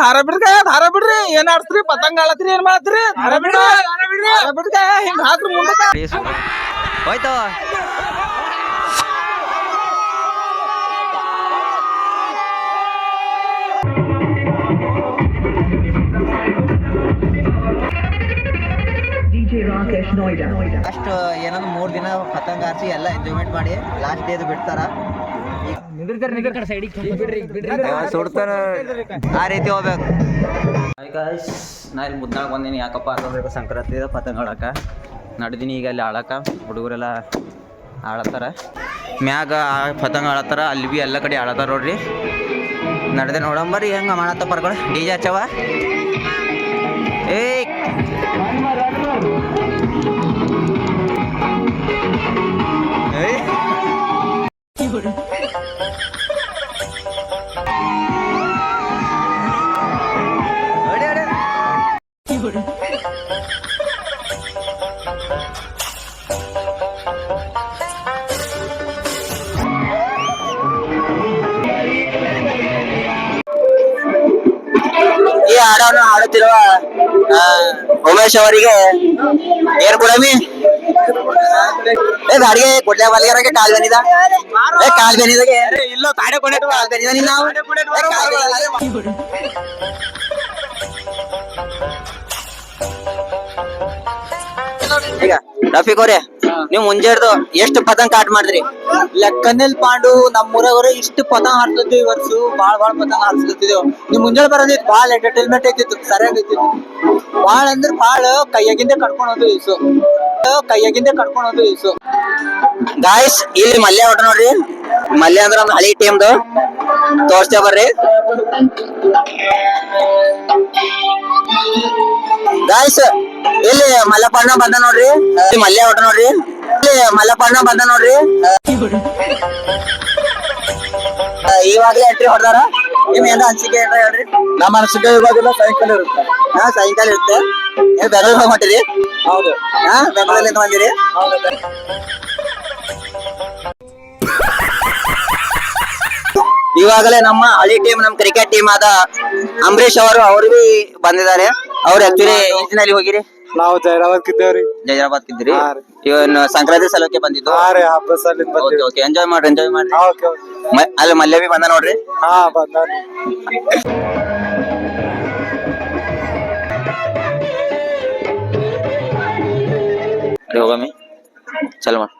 ಧಾರ ಬಿಡ್ರಿ ಧಾರ ಬಿಡ್ರಿ. ಏನ್ ಆಡ್ತ್ರಿ ಪತಂಗ ಆಳತ್ರಿ ಏನ್ ಮಾಡತ್ರಿ ಧಾರ ಬಿಡ್ರಿ ಧಾರ ಬಿಡ್ಕ ಹಿಂಗ್ ಹಾಕ್ರಿ ಮುಂದಕ್ಕ. ಹೋಯ್ತು. ಅಷ್ಟು ಏನಂದ್ರೆ ಮೂರ್ ದಿನ ಪತಂಗ ಹಾರಿಸಿ ಎಲ್ಲ ಎಂಜಾಯ್ಮೆಂಟ್ ಮಾಡಿ ಲಾಸ್ಟ್ ಡೇ ಬಿಡ್ತಾರ. ಸುಡ್ತಾರ ಆ ರೀತಿ ಹೋಗ್ಬೇಕು. ಗಾಯ್ಸ್ ನಾ ಇಲ್ಲಿ ಮುದ್ದಾಳ್ ಬಂದೀನಿ. ಯಾಕಪ್ಪ ಅಂತಂದ್ರೆ ಸಂಕ್ರಾಂತಿ ಪತಂಗ ಆಡಕ. ನಡ್ದೀನಿ ಈಗ ಅಲ್ಲಿ ಆಡಕ. ಹುಡುಗರೆಲ್ಲ ಆಳತ್ತಾರ ಮ್ಯಾಗ ಆ ಪತಂಗ ಆಳತ್ತಾರ ಅಲ್ಲಿ ಬಿ ಎಲ್ಲ ಕಡೆ ಆಳತ್ತಾರ ನೋಡ್ರಿ. ನಡೆದೆ ನೋಡಂಬರಿ ಹೆಂಗ ಮಾಡತ್ತ ಪರ್ಗಳು. D J ಹಚ್ಚವ. ಏಯ್. ಈ ಹಾಡವನ್ನು ಹಾಡುತ್ತಿರುವ ಆ, ಉಮೇಶ್ ಅವರಿಗೆ ಏನ್ ಕೊಡಮಿ ಏ ಗಾಡಿಗೆ ಕೊಡ್ಲೆ ಮಲ್ಲಿಗಾರಕ್ಕೆ ಕಾಲ್ ಬಂದಿದ ಏ ಕಾಲ್ ಬಂದಿದಾಗೆ ಇಲ್ಲ ತಾಡೆ ಕೊಂಡಿಟ್ಟು ಕಾಲ್ ಬಂದಿದ ನೀನ್ ನಾವು ಏ, ಕಾಲ್ ಬಂದಿದ. ಈಗ ರಫೀಕ್ ಅವ್ರೆ ನೀವು ಮುಂಜಾಡ್ದು ಎಷ್ಟು ಪತಂಗ ಕಾಟ್ ಮಾಡಿದ್ರಿ? ಲೆಕ್ಕನಿಲ್ ಪಾಂಡು ನಮ್ಮ ನಮ್ಮೂರವರು ಇಷ್ಟು ಪತಂಗ ಹಾಡ್ತಿದ್ವಿ ಈ ವರ್ಷ. ಬಾಳ್ ಬಾಳ್ ಪತಂಗ ಹಾಡ್ಸ್ತಿದ್ವಿ ನಿಮ್ ಮುಂಜಾನೆ ಬರೋದಿತ್ತು ಬಾಳ್ ಎಂಟರ್ಟೈನ್ಮೆಂಟ್ ಐತಿತ್ತು ಸರಿಯಾಗಿ ಭಾಳ ಬಾಳ್ ಅಂದ್ರ ಬಾಳ್ ಕೈಯಾಗಿಂದ ಕಟ್ಕೊಂಡು ಹೋದ್ವಿ ಇಸು ಕೈಯಾಗಿಂದ ಕಟ್ಕೊಂಡು ಹೋದ್ವಿ ಇಸು ಗಾಯ್ಸ್ ಇಲ್ಲಿ ಮಲ್ಯ ಹೊಟ್ಟ ನೋಡ್ರಿ. ಮಲ್ಯ ಅಂದ್ರ ಒಂದು ಹಳಿ ಟೀಮ್ದು ತೋರ್ಸ್ತೇ ಬರ್ರಿ. ಗಾಯ್ಸ್ ಇಲ್ಲಿ ಮಲ್ಲಪ್ಪಣ್ಣ ಬಂದ ನೋಡ್ರಿ. ಮಲ್ಯ ಹೊಟ್ಟ ನೋಡ್ರಿ. ಮಲ್ಲಪ್ಪಣ್ಣ ಬಂದ ನೋಡ್ರಿ. ಇವಾಗ್ಲೇ ಎಂಟ್ರಿ ಹೊಡ್ದಾರ. ನಿಮ್ ಏನ್ರ ಅನ್ಸಿಕೆ ಏನ್ರ ಹೇಳ್ರಿ? ನಮ್ಮ ಅನ್ಸಿಕೆ ಇವಾಗೆಲ್ಲ ಸಾಯಂಕಾಲ ಇರುತ್ತೆ. ಹಾ ಸಾಯಂಕಾಲ ಇರುತ್ತೆ. ಏ ಬೆಂಗಳೂರಿಗೆ ಹೊಂಟಿರಿ ಹೌದು. ಹಾ ಬೆಂಗಳೂರಿಂದ ಬಂದಿರಿ ಇವಾಗಲೇ ನಮ್ಮ ಹಳಿ ಟೀಮ್ ನಮ್ಮ ಕ್ರಿಕೆಟ್ ಟೀಮ್ ಆದ ಅಂಬರೀಶ್ ಅವರು ಅವರು ಬಿ ಬಂದಿದ್ದಾರೆ. ಅವ್ರು ಆಕ್ಚುಲಿ ಇಂಜಿನಲ್ಲಿ ಹೋಗಿರಿ. ನಾವು ಜೈರಾಬಾದ್ ಇದ್ದೇವ್ರಿ ಜೈರಾಬಾದ್ ಇದ್ರಿ ಹಾ ರೀ. ಇವನ್ ಸಂಕ್ರಾಂತಿ ಸಲಕ್ಕೆ ಬಂದಿದ್ದು ಹಾ ರೀ ಹಬ್ಬ ಸಾಲಿಂದ ಓಕೆ ಬಂದಿವಿ ಓಕೆ ಎಂಜಾಯ್ ಮಾಡ್ರಿ ಎಂಜಾಯ್ ಮಾಡ್ರಿ ಓಕೆ ಮ- ಅಲ್ಲಿ ಮಲ್ಯ ಬಿ ಬಂದ ನೋಡ್ರಿ ಹಾ ಬಂದವ್ರಿ ಅಡಿ ಹೋಗಮ್ಮಿ ಚಲ್ ಮಾಡ್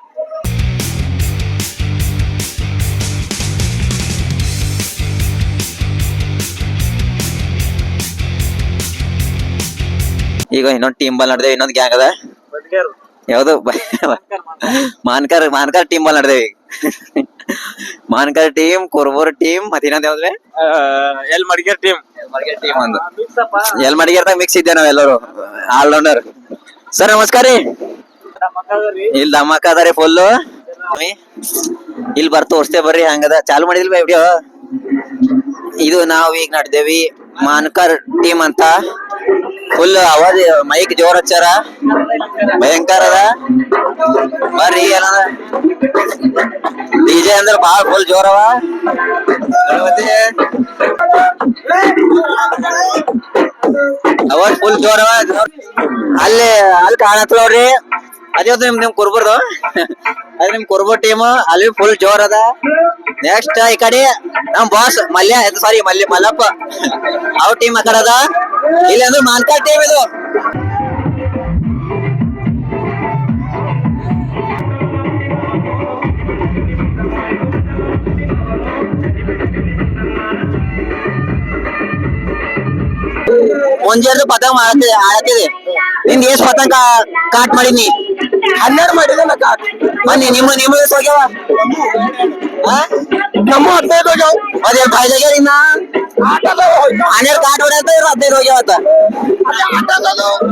ಈಗ ಇನ್ನೊಂದ್ ಟೀಮ್ ಬಾಲ್ ನಡ್ದೇವೆ ಇನ್ನೊಂದ್ ಗ್ಯಾಂಗ್ ಅದ. ಯಾವ್ದು? ಮಾನ್ಕರ್ ಮಾನ್ಕರ್ ಟೀಮ್ ಬಾಲ್ ನಡೆದೇವಿ ಮಾನ್ಕರ್ ಟೀಮ್ ಕುರ್ಬೂರ್ ಟೀಮ್ ಮತ್ತೆ ಇನ್ನೊಂದ್ ಯಾವ್ದ್ರೆ ಎಲ್ ಮಡಿಗೇರ್ ಟೀಮ್ ಟೀಮ್ ಒಂದು. ಎಲ್ ಮಡಿಗೇರ್ದಾಗ ಮಿಕ್ಸ್ ಇದ್ದೆ ನಾವೆಲ್ಲರೂ ಆಲ್ರೌಂಡರ್ ಸರ್ ನಮಸ್ಕಾರ ರೀ. ಇಲ್ಲಿ ಧಮಾಕ ಅದ ಫುಲ್ ಇಲ್ಲಿ ಬರ್ತ ತೋರ್ಸ್ತೇ ಬರ್ರಿ ಹಂಗದ. ಚಾಲು ಮಾಡಿದಿಲ್ವಾ ವಿಡಿಯೋ ಇದು ನಾವ್ ಈಗ ನಡ್ದೇವಿ. ಮಾನ್ಕರ್ ಟೀಮ್ ಅಂತ. ಫುಲ್ ಅವಾಜ್ ಮೈಕ್ ಜೋರ್ ಹಚ್ಚಾರ ಭಯಂಕರ ಅದ. ಬರ್ರಿ ಏನದ ಡಿಜೆ ಅಂದ್ರ ಬಾಳ ಫುಲ್ ಜೋರ್ ಅವ. ಅವಾಜ್ ಫುಲ್ ಜೋರ್ ಅವ. ಅಲ್ಲಿ ಅಲ್ಲಿ ಕಾಣತ್ ನೋಡ್ರಿ. ಅದೇ ನಿಮ್ ನಿಮ್ ಕುರ್ಬರ್ದು. ಅದ್ ನಿಮ್ ಕುರ್ಬರ್ ಟೀಮ್ ಅಲ್ಲಿ ಫುಲ್ ಜೋರ್ ಅದ. ನೆಕ್ಸ್ಟ್ ಈ ಕಡೆ. ನಮ್ ಬಾಸ್ ಮಲ್ಯ ಸಾರಿ ಮಲ್ಯ, ಮಲ್ಲಪ್ಪ. ಅವ್ರ ಟೀಮ್ ಮಾತಾಡದ ಇಲ್ಲ ಅದ ಇಲ್ಲಿ ಅಂದ್ರೆ ಮಾನ್ಕಾ ಟೀಮ್ ಇದು. ಮುಂಜಾನೆ ಪತಂಗ ಮಾಡತ್ತಿದೆ ಆಡತ್ತಿದೆ ನಿಂದ ಎಷ್ಟ್ ಪತಂಗ ಕಾಟ್ ಮಾಡೀನಿ ಹನ್ನೆರಡು ಮಾಡಿದಲ್ಲ ಕಾಟ್ ಬನ್ನಿ ನಿಮ್ಮ ನಿಮ್ಮ ಎಷ್ಟ್ ಹೋಗ್ಯಾವ ಆ? ನಮ್ಮ ಹದಿನೈದು ಹೋಗ್ಯಾವ ಅದೇ ಫಾಯ್ದಾಗ್ಯಾರ ಇನ್ನ ಹನ್ನೆರಡು ಕಾಟ್ ಹೊಡ್ಯಾತ ಇವ್ರು ಹದಿನೈದು ಹೋಗ್ಯಾವತ್ತ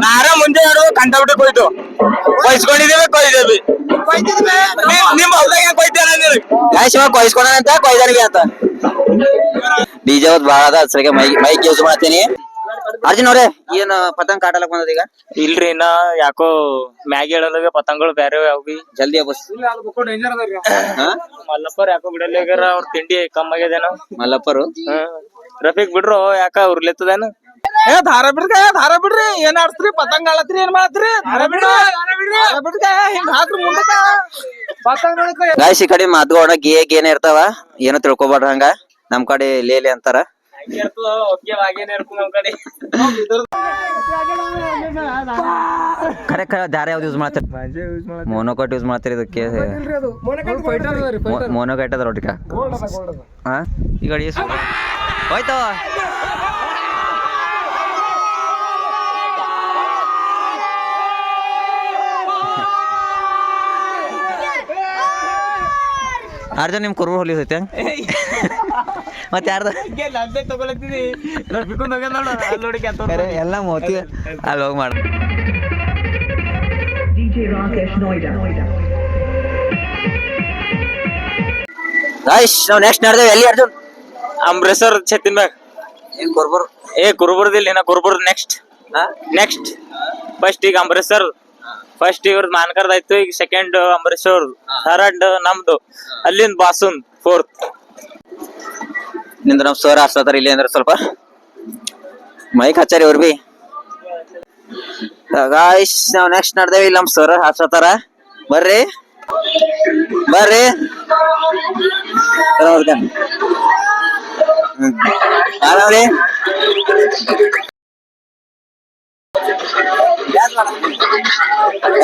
ನಾರ ಮುಂದೆ ಯಾರು ಕಂಡಬಿಟ್ಟು ಕೊಯ್ತು ಕೊಯ್ಸ್ಕೊಂಡಿದ್ದೀವಿ ಕೊಯ್ದೇವಿ ನಿಮ್ ಹೊಲ್ದಾಗ ಕೊಯ್ತೇನೆ ಅಂದಿರಿ ಗಾಯ್ಸ್ ಇವಾಗ ಕೊಯ್ಸ್ಕೊಂಡಂತ ಕೊಯ್ದಾನಿಗೆ ಅಂತ ಡಿಜೆ ಹೊತ್ ಭಾಳ ಅದ ಸರಿಗೆ ಮೈಕ್ ಮೈಕ್ ಯೂಸ್ ಮಾಡ್ತೀನಿ ಅರ್ಜುನ್ ಅವ್ರೆ ಏನ್ ಪತಂಗ ಕಾಟಲಕ್ ಬಂದದ ಈಗ? ಇಲ್ರಿ ಇನ್ನ ಯಾಕೋ ಮ್ಯಾಗಿ ಹೇಳಲಾಗ ಪತಂಗಗಳು ಬೇರೆ ಯಾವ ಬಿ ಜಲ್ದಿ ಬಸ್ ಮಲ್ಲಪ್ಪರ್ ಯಾಕೋ ಬಿಡಲಾಗ್ಯಾರ ಅವ್ರ ತಿಂಡಿ ಕಮ್ಮ ಆಗ್ಯದೇನೋ. ಮಲ್ಲಪ್ಪರು? ಹ್ಮ್ ರಫೀಕ್ ಬಿಡ್ರು ಯಾಕ ಉರ್ಲೆತ್ತದೇನು? ಏ ಧಾರ ಬಿಡ್ಕ ಧಾರ ಬಿಡ್ರಿ ಏನ್ ಆಡ್ಸ್ರಿ ಪತಂಗ ಆಡತ್ರಿ ಏನ್ ಮಾಡತ್ರಿ? ಧಾರ ಬಿಡ್ರಿ ಧಾರ ಬಿಡ್ಕ ಹಿಂಗ್ ಹಾಕ್ರಿ ಮುಂದಕ್ಕ. ಪತಂಗ ಗಾಯ್ಸ್ ಈ ಕಡೆ ಮಾತುಗೋಣ ಗೇ ಏನ್ ಇರ್ತಾವ. ಏನು ತಿಳ್ಕೊಬಾರ್ದ ಹಂಗ. ನಮ್ ಕಡೆ ಲೇಲೆ ಅಂತಾರ. ಖರೆ ಖರೆ ದಾರ ಯಾವ್ದು ಯೂಸ್ ಮಾಡ್ತಾರೆ? ಮೋನೋಕಟ್ ಯೂಸ್ ಮಾಡ್ತಾರೆ ಇದಕ್ಕೆ ಮೋನೋಕಟ್ ಅದ ರೊಟ್ಟಿಕ. ಹಾ ಈ ಕಡೆ ಎಷ್ಟು ಹೋಯ್ತವ ಅರ್ಜುನ್ ನಿಮ್ ಕುರ್ಬು ಹೊಲಿಸೈತೆ? ಮತ್ತೆ ಯಾರ್ದ? ಎಲ್ಲ ಮೋತಿ ಅಲ್ಲಿ ಹೋಗಿ ಮಾಡ. ನಾವು ನೆಕ್ಸ್ಟ್ ನಡೆದೇವೆ. ಎಲ್ಲಿ ಅರ್ಜುನ್? ಅಂಬ್ರೇಸರ್ ಛತ್ತಿನ ಮ್ಯಾಗ. ಏನ್ ಕುರ್ಬುರ್. ಏ ಕುರುಬರ್ದಿಲ್ಲ ಇನ್ನ ಕುರುಬರ್ ನೆಕ್ಸ್ಟ್ ನೆಕ್ಸ್ಟ್ ಫಸ್ಟ್ ಈಗ ಅಮೃತ್ಸರ್ ಫಸ್ಟ್ ಇವ್ರದ್ ಮಾನ್ಕರ್ದ ಆಯ್ತು ಈಗ ಸೆಕೆಂಡ್ ಅಮೃತ್ಸರ್ ಥರ್ಡ್ ನಮ್ದು. ಅಲ್ಲಿಂದ ಬಾಸುನ್ ಫೋರ್ತ್ ನಿಂದ ನಮ್ ಸರ್ ಹಾಸ್ತಾರ ಇಲ್ಲಿ ಅಂದ್ರೆ ಸ್ವಲ್ಪ ಮೈಕ್ ಹಚ್ಚಾರಿ ಅವ್ರ ಬಿ. ಗಾಯ್ಸ್ ನಾವ್ ನೆಕ್ಸ್ಟ್ ನಡ್ದೇವಿ ಇಲ್ಲಿ ನಮ್ ಸರ್ ಹಾಸ್ತಾರ ಬರ್ರಿ ಬರ್ರಿ ಆರಾಮ್ರಿ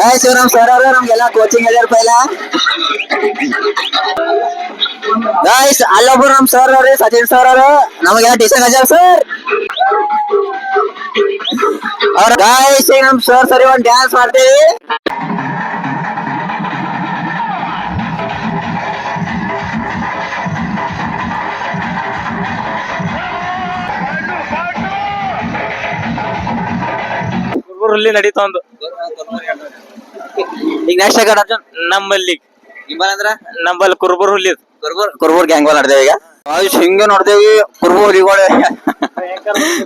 ಗಾಯ್ಸ್ ನಮ್ ಸರ್ ಅವರು, ನಮ್ಗೆಲ್ಲ ಕೋಚಿಂಗ್ ಹೇಳ್ಯಾರ ಪೈಲ. ಗಾಯ್ಸ್ ಅಲ್ಲೊಬ್ರು ನಮ್ ಸರ್ ಅವ್ರಿ, ಸಚಿನ್ ಸರ್ ಅವರು ನಮಗೆಲ್ಲ ಟೀಚರ್ ಹಚ್ಚಾರ ಸರ್ ಅವ್ರ ಗಾಯ್ಸ್ ಈಗ ನಮ್ ಸರ್ ಸರಿ ಒಂದ್ ಡ್ಯಾನ್ಸ್ ಮಾಡ್ತೀವಿ. ಕುರುಬರಲ್ಲಿ ನಡೀತಾ ಒಂದು. ಈಗ ನೆಕ್ಸ್ಟ್ ಅರ್ಜುನ್ ನಮ್ಮಲ್ಲಿ. ನಿಂಬಲ್ ಅಂದ್ರ ನಂಬಲ್ಲಿ ಕುರುಬರ್ ಹುಲಿ ಕುರ್ಬೂರ್? ಕುರ್ಬೂರ್ ಗ್ಯಾಂಗ್ ಬಾಲ್ ಆಡ್ತೇವೆ ಈಗ. ಆಯುಷ್ ಹಿಂಗೆ ನೋಡ್ದೇವಿ ಕುರ್ಬೂರ್ ಹುಲಿಗಳು.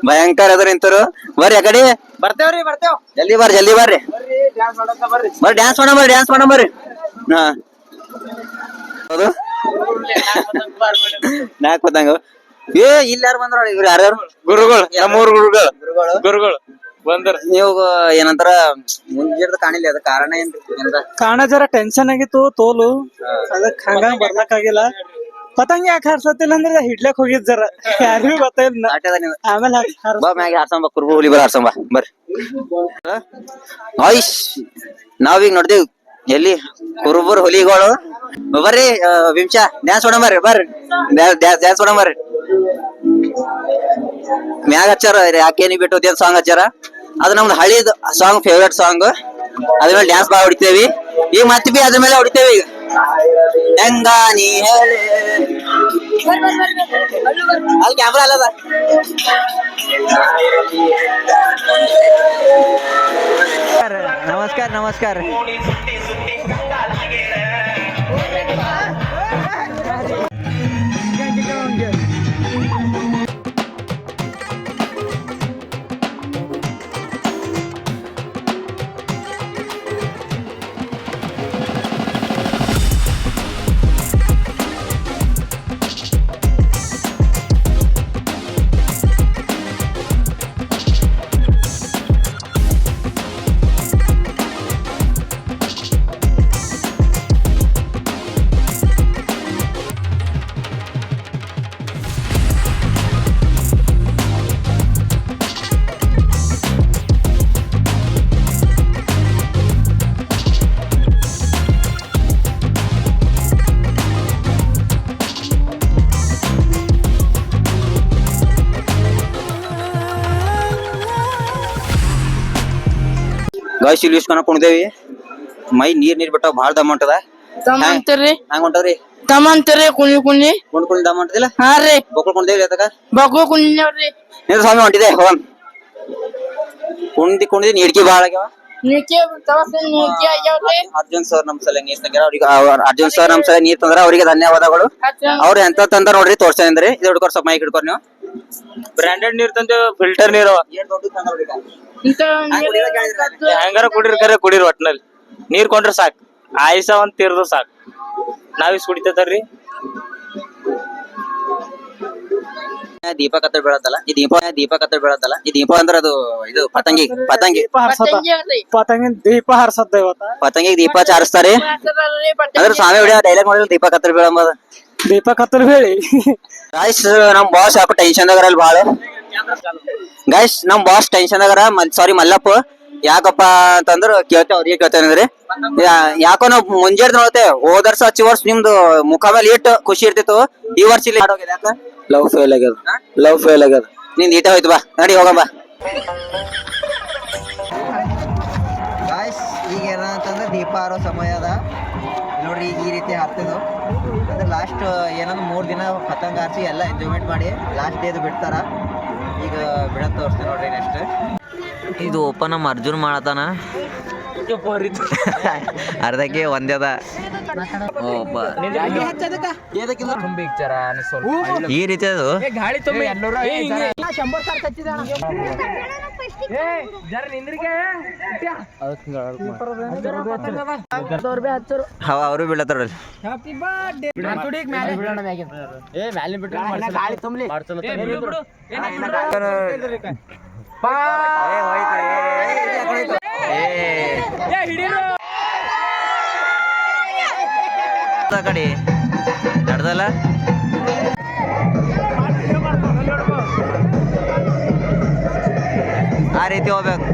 ಭಯಂಕರ. ಅದ್ರ ನಿಂತರು ಬರ್ರಿ ಆ ಕಡೆ. ಬರ್ತೇವ್ರಿ ಬರ್ತೇವ್. ಜಲ್ದಿ ಬರ್ರಿ ಜಲ್ದಿ ಬರ್ರಿ. ಬರ್ರಿ ಡ್ಯಾನ್ಸ್ ಮಾಡ ಬರ್ರಿ. ಡ್ಯಾನ್ಸ್ ಮಾಡ ಬರ್ರಿ ಹಾ. ಹೌದು. ನಾಲ್ಕು ಪತಂಗ ಏ ಇಲ್ಲಿ ಯಾರು ಬಂದ್ರ ಇವ್ರು ಯಾರ್ಯಾರು? ಗುರುಗಳು ನಮ್ಮೂರ್ ಗುರುಗಳು. ಗುರುಗಳು. ಬಂದ್ರ? ನೀವು ಏನಂತಾರ ಮುಂಜಿಡ್ದ ಕಾಣಿಲ್ಲ ಅದ ಕಾರಣ ಏನ್ರಿ ಏನ್ರ ಕಾಣ ಜರ ಟೆನ್ಷನ್ ಆಗಿತ್ತು ತೋಲು. ಅದಕ್ ಹಂಗ ಬರ್ಲಕ್ ಆಗಿಲ್ಲ. ಪತಂಗ ಯಾಕೆ ಹಾರ್ಸತ್ತಿಲ್ಲ ಅಂದ್ರೆ ಹಿಡ್ಲಕ್ ಹೋಗಿದ್ ಜರ. ಯಾರಿಗೂ ಗೊತ್ತಿಲ್ಲ. ಆಮೇಲೆ ಬಾ ಮ್ಯಾಗ ಹಾರ್ಸಂಬ ಕುರ್ಬು ಹುಲಿ ಬರ ಹಾರ್ಸಂಬ ಬರ್ರಿ. ಆಯ್ಸ್ ನಾವೀಗ ನೋಡ್ದೇವ್. ಎಲ್ಲಿ? ಕುರುಬರ್ ಹುಲಿಗಳು. ಬರ್ರಿ ವಿಂಶಾ ಡ್ಯಾನ್ಸ್ ಹೊಡ ಬರ್ರಿ ಬರ್ರಿ. ಡ್ಯಾನ್ಸ್ ಹೊಡ ಬರ್ರಿ. ಮ್ಯಾಗ ಹಚ್ಚಾರ ಯಾಕೆ ನೀ ಬಿಟ್ಟು ಸಾಂಗ್ ಹಚ್ಚಾರ? ಅದು ನಮ್ದು ಹಳಿದ ಸಾಂಗ್ ಫೇವ್ರೇಟ್ ಸಾಂಗ್ ಅದ್ರ ಮೇಲೆ ಡ್ಯಾನ್ಸ್ ಭಾಳ ಹೊಡಿತೇವಿ. ಈಗ ಮತ್ತೆ ಬಿ ಅದ್ರ ಮೇಲೆ ಹೊಡಿತೇವಿ ಈಗ. ಹೆಂಗ ನೀ ಹೇಳಿ. ಅಲ್ಲಿ ಕ್ಯಾಮ್ರಾ ಅಲ್ಲದ? ನಮಸ್ಕಾರ ನಮಸ್ಕಾರ. ಗಾಯ್ಸ್ ಇಲ್ಲಿ ಇಸ್ಕೊಂಡ್ ಕುಣ್ದೇವಿ ಮೈ ನೀರ್ ನೀರ್ ಬಿಟ್ಟಾವ ಭಾಳ ದಮ್ ಹೊಂಟದ. ತಮ್ಮಂತೀರಿ ಹಂಗ ಹೊಂಟವ್ರಿ ತಮ್ಮಂತೀರಿ ಕುಣಿ ಕುಣಿ. ಕುಣ್ ಕುಣ್ ದಮ್ ಹೊಂಟದಿಲ್ಲ? ಹಾ ರೀ. ಬೊಕ್ಕಳ್ ಕುಣ್ದೇವಿ ಅದಕ್ಕ? ನೀರು ಸ್ವಾಮಿ ಹೊಂಟಿದೆ ಹೋಗನ್ ನೀಡ್ಕಿ ಭಾಳ ಆಗ್ಯಾವ. ಅರ್ಜುನ್ ಸರ್ ನಮ್ ಸಲ ನೀರ್ ತಂಗ್ಯಾರ ಅವ್ರಿಗೆ ಅರ್ಜುನ್ ಸರ್ ನಮ್ ಸಲ ನೀರ್ ತಂದ್ರ ಅವರಿಗೆ ಧನ್ಯವಾದಗಳು. ಅವ್ರ ಎಂತ ತಂದ್ರ ನೋಡ್ರಿ ತೋರ್ಸಂದ್ರಿ ಇದು ಹಿಡ್ಕೊರ್ ಸ್ವಲ್ಪ ಮೈಕ್ ಹಿಡ್ಕೊರ್ ನೀವು. ಬ್ರಾಂಡೆಡ್ ನೀರ್ ತಂದೇವ್ ಫಿಲ್ಟರ್ ನೀರು. ಇಂತ ಹೆಂಗಾರ ಕುಡಿರ್ ಕರೆ ಕುಡಿರ್ ಒಟ್ನಲ್ಲಿ. ನೀರ್ ಕೊಂಡ್ರೆ ಸಾಕ್. ಆಯ್ಸ ಒಂದ್ ತೀರ್ದು ಸಾಕ್. ನಾವಿಸ್ ಕುಡಿತೇತಾರ್ರಿ ದೀಪ ಕತ್ತರ್ ಬೀಳತ್ತಲ್ಲ? ಈ ದೀಪ ದೀಪ ಕತ್ತರ್ ಬೀಳತ್ತಲ್ಲ? ಈ ದೀಪ ಅಂದ್ರೆ ಅದು ಇದು ಪತಂಗಿ ಪತಂಗಿ. ಪತಂಗಿ ದೀಪ ಹರ್ಸತ್ತ ಇವತ್ತ. ಪತಂಗಿಗೆ ದೀಪ ಚಾರಿಸ್ತಾರೆ. ಅಂದ್ರೆ ಪತಂಗಿ ಸ್ವಾಮಿ ಹೊಡಿಯೋ ಡೈಲಾಗ್ ಮಾಡಿದ್ರೆ ದೀಪ ಕತ್ತರ್ ಬೀಳಂಬದ. ದೀಪ ಹತ್ತಲ್ ಹೇಳಿ. ಗಾಯ್ಸ್ ನಮ್ ಬಾಸ್ ಯಾಕೋ ಟೆನ್ಷನ್ ಅಲ್ಲಿ ಬಾಳ ಗೈಸ್ ನಮ್ ಬಾಸ್ ಟೆನ್ಷನ್ ಅದಾರ ಸಾರಿ ಮಲ್ಲಪ್ಪ. ಯಾಕಪ್ಪ ಅಂತಂದ್ರ ಕೇಳ್ತೇವೆ ಅವ್ರಿಗೆ ಕೇಳ್ತೇನೆ ಯಾ- ಯಾಕೋ ನಾವ್ ಮುಂಜಾನೆ ನೋಡ್ತೇವೆ ಹೋದ ವರ್ಷ ಹಚ್ಚಿ ವರ್ಷ ನಿಮ್ದು ಮುಖ ಮೇಲೆ ಇಟ್ಟು ಖುಷಿ ಇರ್ತಿತ್ತು. ಈ ವರ್ಷ ಇಲ್ಲಿ ಯಾಕ? ಲವ್ ಫೇಲ್ ಆಗ್ಯದ. ಲವ್ ಫೇಲ್ ಆಗ್ಯದ. ನಿಂದ ಈಟ ಹೋಯ್ತು ಬಾ. ನಡಿ ಹೋಗಮ್ಮ ಗಾಯ್ಸ್ ಈಗ ಏನಂತಂದ್ರೆ ದೀಪ ಆರೋ ಸಮಯ ಅದ. ನೋಡ್ರಿ ಈ ರೀತಿ ಹಾಕ್ತಿದ್ದು ಅಂದ್ರೆ ಲಾಸ್ಟ್ ಏನಂದ್ರೆ ಮೂರು ದಿನ ಪತಂಗ ಹಾರಿಸಿ ಎಲ್ಲ ಎಂಜಾಯ್ಮೆಂಟ್ ಮಾಡಿ ಲಾಸ್ಟ್ ಡೇದು ಬಿಡ್ತಾರ. ಈಗ ಬಿಡತ್ ತೋರಿಸ್ತೀನಿ ನೋಡ್ರಿ ನೆಕ್ಸ್ಟ್ ಇದು ಓಪನ್ ನಮ್ಮ ಅರ್ಜುನ್ ಮಾಡತಾನ ಅರ್ಧಕ್ಕೆ ಒಂದೇದ ಒಬ್ಬ ಈ ರೀತಿ ಅದು? ಹವ ಅವರು ಬೀಳತ್ತಾರ ಕಡೆ ನಡ್ದಲ್ಲ? ಆ ರೀತಿ ಹೋಗ್ಬೇಕು.